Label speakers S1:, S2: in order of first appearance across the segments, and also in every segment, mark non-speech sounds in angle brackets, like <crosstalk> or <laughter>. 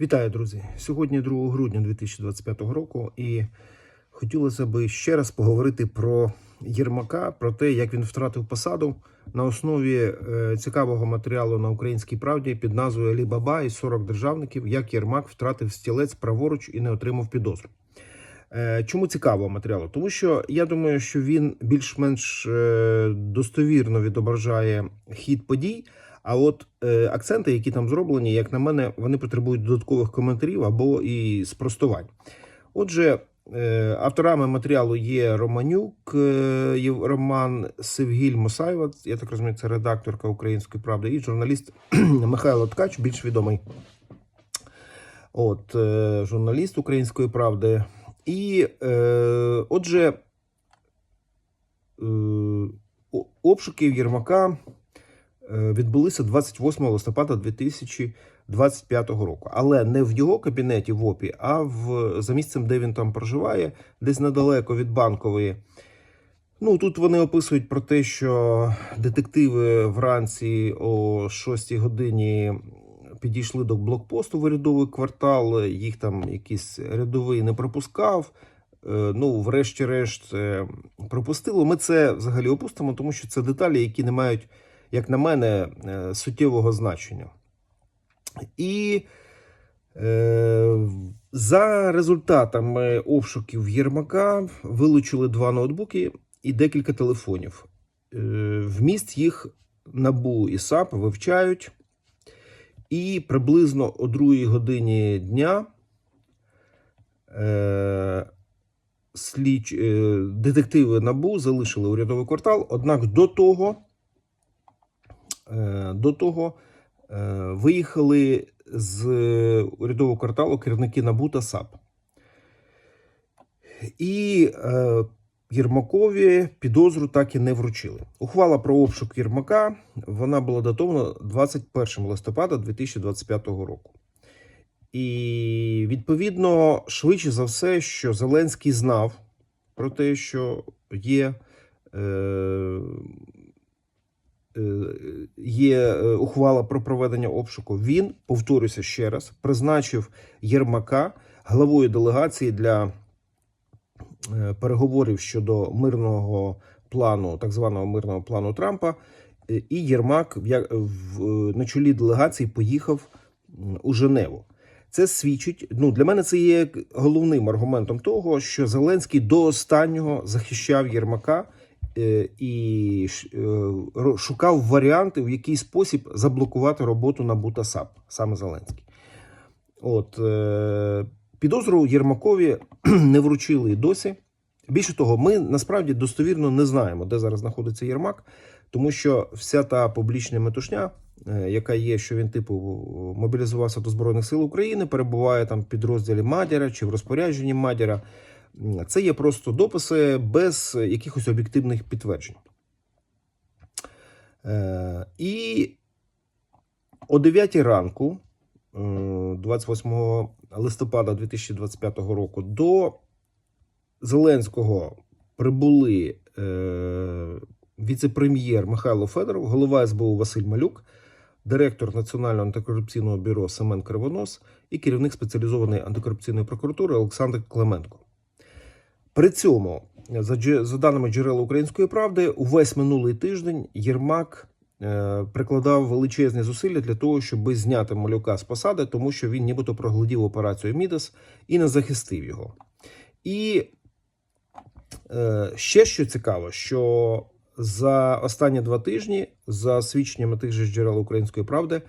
S1: Вітаю, друзі! Сьогодні 2 грудня 2025 року, і хотілося б ще раз поговорити про Єрмака, про те, як він втратив посаду на основі е, цікавого матеріалу на українській правді під назвою Алібаба і 40 державників, як Єрмак втратив стілець праворуч і не отримав підозру. Е, Чому цікавого матеріалу? Тому що я думаю, що він більш-менш е, достовірно відображає хід подій. А от е, акценти, які там зроблені, як на мене, вони потребують додаткових коментарів або і спростувань. Отже, е, авторами матеріалу є Романюк, е, Роман Севгіль Мосаєва, я так розумію, це редакторка Української правди, і журналіст <clears throat> Михайло Ткач, більш відомий. От, е, журналіст Української правди. І, е, отже, е, о- обшуки в Єрмака відбулися 28 листопада 2025 року. Але не в його кабінеті в ОПІ, а в, за місцем, де він там проживає, десь недалеко від банкової. Ну, тут вони описують про те, що детективи вранці о 6 годині підійшли до блокпосту в урядовий квартал, їх там якийсь рядовий не пропускав. Е, Ну, врешті-решт, е, пропустило. Ми це взагалі опустимо, тому що це деталі, які не мають, як на мене, е, суттєвого значення. І е, за результатами обшуків Єрмака вилучили два ноутбуки і декілька телефонів. Е, Вміст їх НАБУ і САП вивчають. І приблизно о другій годині дня е, слідч, е, детективи НАБУ залишили урядовий квартал. Однак до того, до того е, виїхали з урядового кварталу керівники НАБУ та САП. І е, Єрмакові підозру так і не вручили. Ухвала про обшук Єрмака вона була датована 21 листопада 2025 року. І відповідно, швидше за все, що Зеленський знав про те, що є, е, е, є е, ухвала про проведення обшуку. Він, повторюся ще раз, призначив Єрмака главою делегації для е, переговорів щодо мирного плану, так званого мирного плану Трампа. Е, І Єрмак на чолі делегації поїхав у Женеву. Це свідчить. Ну для мене це є головним аргументом того, що Зеленський до останнього захищав Єрмака е, і е, ро- шукав варіанти, в який спосіб заблокувати роботу НАБУ та САП, саме Зеленський. От е, підозру Єрмакові <clears throat> не вручили і досі. Більше того, ми насправді достовірно не знаємо, де зараз знаходиться Єрмак, тому що вся та публічна метушня, е, яка є, що він типу мобілізувався до Збройних сил України, перебуває там в підрозділі Мадяра чи в розпорядженні Мадяра. Це є просто дописи без якихось об'єктивних підтверджень. Е, І о 9 ранку, е, 28 листопада 2025 року, до Зеленського прибули е, віце-прем'єр Михайло Федоров, голова СБУ Василь Малюк, директор Національного антикорупційного бюро Семен Кривонос і керівник спеціалізованої антикорупційної прокуратури Олександр Клименко. При цьому, за, за даними джерел української правди, увесь минулий тиждень Єрмак е, прикладав величезні зусилля для того, щоб зняти малюка з посади, тому що він нібито проглядів операцію Мідас і не захистив його. І е, ще що цікаво, що за останні два тижні, за свідченнями тих же джерел української правди, е,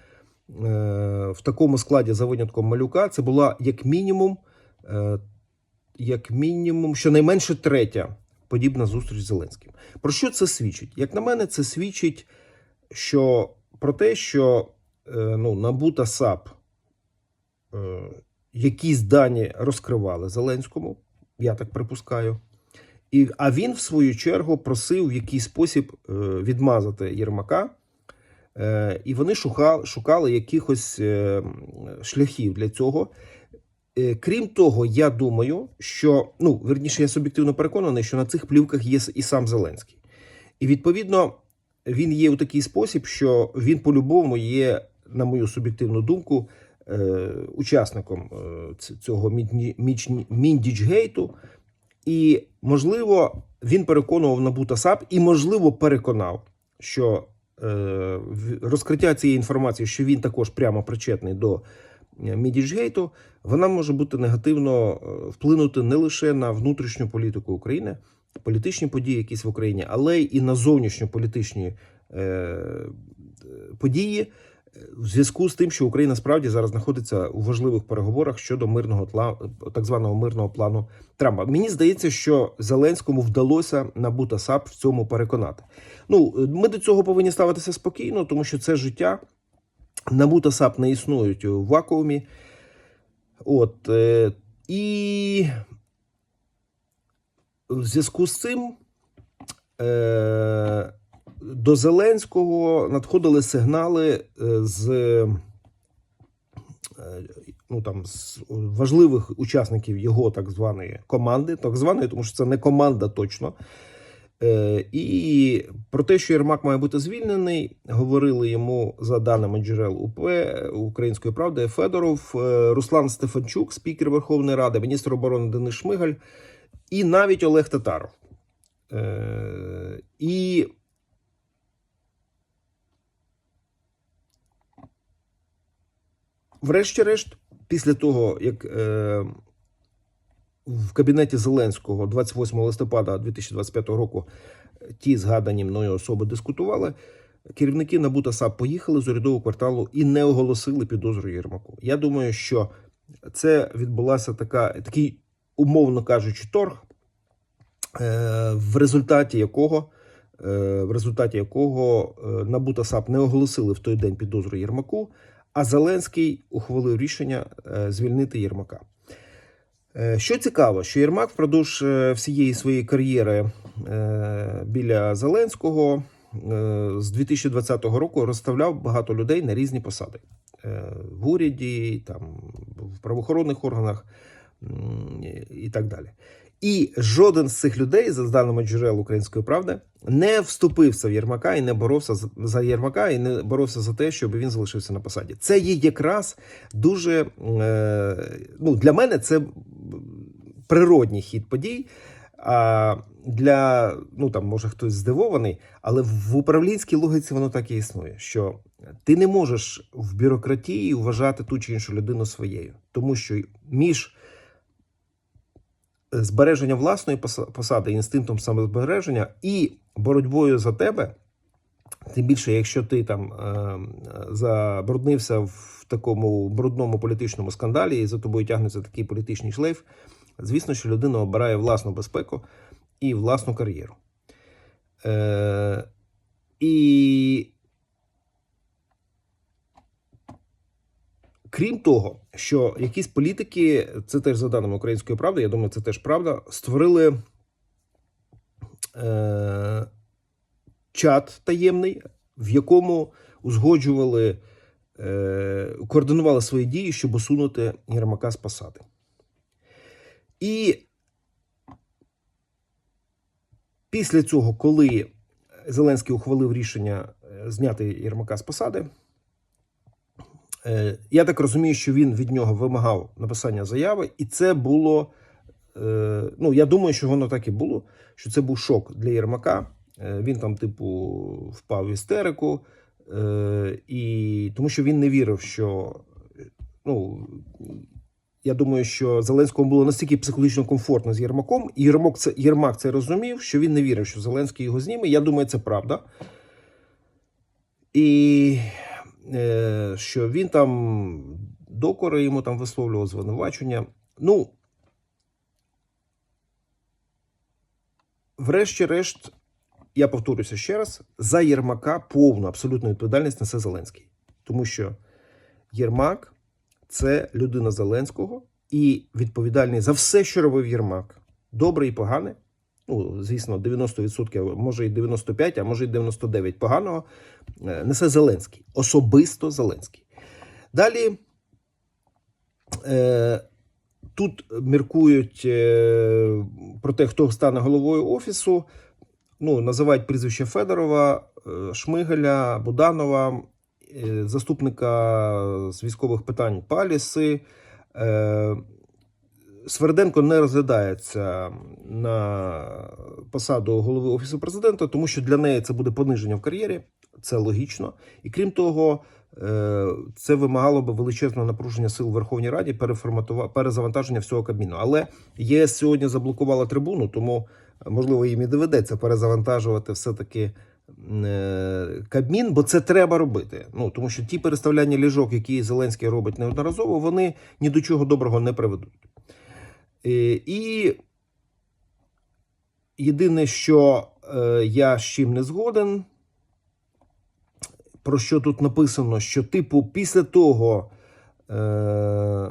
S1: в такому складі за винятком малюка це була як мінімум, як мінімум, щонайменше третя подібна зустріч з Зеленським. Про що це свідчить? Як на мене, це свідчить що про те, що е, ну, НАБУ та САП е, якісь дані розкривали Зеленському, я так припускаю. І, а він, в свою чергу, просив в якийсь спосіб е, відмазати Єрмака. І вони шукали, шукали якихось шляхів для цього. Е, крім того, я думаю, що ну, верніше, я суб'єктивно переконаний, що на цих плівках є і сам Зеленський. І відповідно він є у такий спосіб, що він по-любому є, на мою суб'єктивну думку, е, учасником е, цього Міндічгейту. І, можливо, він переконував НАБУ та САП, і, можливо, переконав, що розкриття цієї інформації, що він також прямо причетний до е, Мідічгейту, вона може бути негативно е, вплинути не лише на внутрішню політику України, політичні події, якісь в Україні, але і на зовнішньополітичні е, події. В зв'язку з тим, що Україна справді зараз знаходиться у важливих переговорах щодо мирного так званого мирного плану Трампа. Мені здається, що Зеленському вдалося НАБУ та САП в цьому переконати. Ну, ми до цього повинні ставитися спокійно, тому що це життя. НАБУ та САП не існують у вакуумі. От, е, і в зв'язку з цим е, до Зеленського надходили сигнали е, з, е, ну, там, з важливих учасників його так званої команди, так званої, тому що це не команда точно. Е, і про те, що Єрмак має бути звільнений, говорили йому за даними джерел УП Української правди Федоров, е, Руслан Стефанчук, спікер Верховної Ради, міністр оборони Денис Шмигаль і навіть Олег Татаров. Е, і врешті-решт, після того, як е, в кабінеті Зеленського 28 листопада 2025 року ті згадані мною особи дискутували. Керівники НАБУ та САП поїхали з урядового кварталу і не оголосили підозру Єрмаку. Я думаю, що це відбулася така, такий, умовно кажучи, торг, е, в результаті якого, е, в результаті якого е, НАБУ та САП не оголосили в той день підозру Єрмаку, а Зеленський ухвалив рішення е, звільнити Єрмака. Е, Що цікаво, що Єрмак впродовж е, всієї своєї кар'єри е, біля Зеленського з 2020 року розставляв багато людей на різні посади в уряді, там в правоохоронних органах і так далі. І жоден з цих людей, за даними джерел Української правди, не вступився в Єрмака і не боровся за Єрмака і не боровся за те, щоб він залишився на посаді. Це є якраз дуже е, ну для мене це природній хід подій. А для ну там може хтось здивований, але в управлінській логіці воно так і існує. Що ти не можеш в бюрократії вважати ту чи іншу людину своєю, тому що між збереженням власної посади, інстинктом самозбереження і боротьбою за тебе, тим більше, якщо ти там е, забруднився в такому брудному політичному скандалі, і за тобою тягнеться такий політичний шлейф, звісно, що людина обирає власну безпеку і власну кар'єру. Е, і крім того, що якісь політики, це теж за даними української правди, я думаю, це теж правда, створили е, чат таємний, в якому узгоджували, е, координували свої дії, щоб усунути Єрмака з посади. І після цього, коли Зеленський ухвалив рішення е, зняти Єрмака з посади, я так розумію, що він від нього вимагав написання заяви, і це було. е, Ну, я думаю, що воно так і було. Що це був шок для Єрмака. Е, Він там, типу, впав в істерику, е, і тому що він не вірив, що ну. Я думаю, що Зеленському було настільки психологічно комфортно з Єрмаком, і Єрмак це, Єрмак це розумів, що він не вірив, що Зеленський його зніме. Я думаю, це правда. І е, що він там докори йому там висловлював звинувачення. Ну, врешті-решт, я повторюся ще раз: за Єрмака повну абсолютну відповідальність несе Зеленський. Тому що Єрмак це людина Зеленського і відповідальний за все, що робив Єрмак. Добре і погане. Ну, звісно, 90%, може і 95%, а може і 99% поганого е, несе Зеленський. Особисто Зеленський. Далі е, тут міркують е, про те, хто стане головою офісу. Ну, називають прізвище Федорова, е, Шмигаля, Буданова е, заступника з військових питань Паліси. Е, Сверденко не розглядається на посаду голови офісу президента, тому що для неї це буде пониження в кар'єрі. Це логічно. І крім того, е, це вимагало би величезного напруження сил в Верховній Раді, перезавантаження всього Кабміну. Але ЄС сьогодні заблокувала трибуну, тому можливо їм і доведеться перезавантажувати все-таки е, Кабмін, бо це треба робити. Ну тому що ті переставляння ліжок, які Зеленський робить неодноразово, вони ні до чого доброго не приведуть. Е, І єдине, що е, я з чим не згоден, про що тут написано, що, типу, після того, е,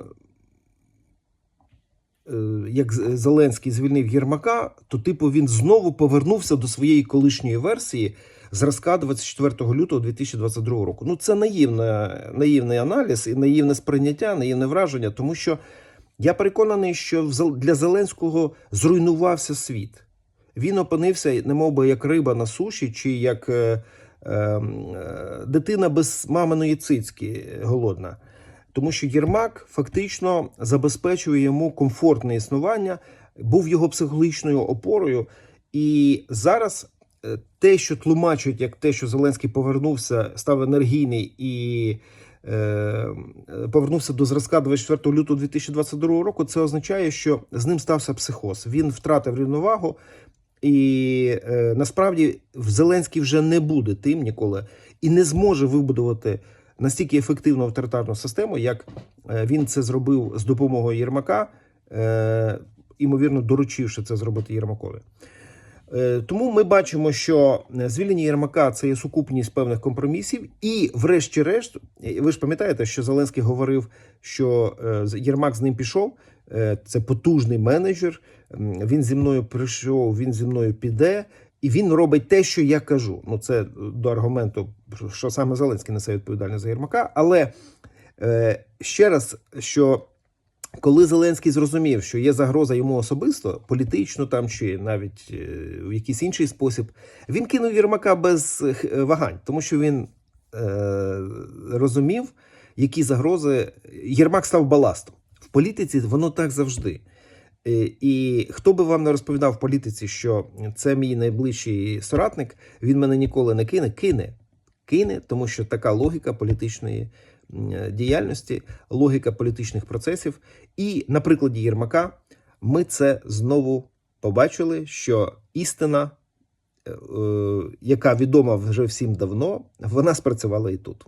S1: як Зеленський звільнив Єрмака, то, типу, він знову повернувся до своєї колишньої версії зразка 24 лютого 2022 року. Ну, це наївне, наївний аналіз і наївне сприйняття, наївне враження, тому що я переконаний, що для Зеленського зруйнувався світ. Він опинився, немов би, як риба на суші, чи як е, е, е, дитина без маминої цицьки голодна. Тому що Єрмак фактично забезпечує йому комфортне існування, був його психологічною опорою. І зараз е, те, що тлумачують, як те, що Зеленський повернувся, став енергійний і повернувся до зразка 24 лютого 2022 року, це означає, що з ним стався психоз. Він втратив рівновагу, і е, насправді Зеленський вже не буде тим ніколи і не зможе вибудувати настільки ефективну авторитарну систему, як е, він це зробив з допомогою Єрмака, е, імовірно, доручивши це зробити Єрмакові. Е, Тому ми бачимо, що е, звільнення Єрмака це є сукупність певних компромісів, і, врешті-решт, е, ви ж пам'ятаєте, що Зеленський говорив, що Єрмак з ним пішов. Це потужний менеджер. Він зі мною прийшов, він зі мною піде, і він робить те, що я кажу. Ну, це до аргументу, що саме Зеленський несе відповідальність за Єрмака. Але ще раз, що коли Зеленський зрозумів, що є загроза йому особисто, політично там чи навіть е, в якийсь інший спосіб, він кинув Єрмака без е, вагань, тому що він е, розумів, які загрози Єрмак став баластом. В політиці воно так завжди. Е, І хто би вам не розповідав в політиці, що це мій найближчий соратник, він мене ніколи не кине, кине. Кине, тому що така логіка політичної діяльності, логіка політичних процесів. І на прикладі Єрмака ми це знову побачили, що істина, е, е, яка відома вже всім давно, вона спрацювала і тут.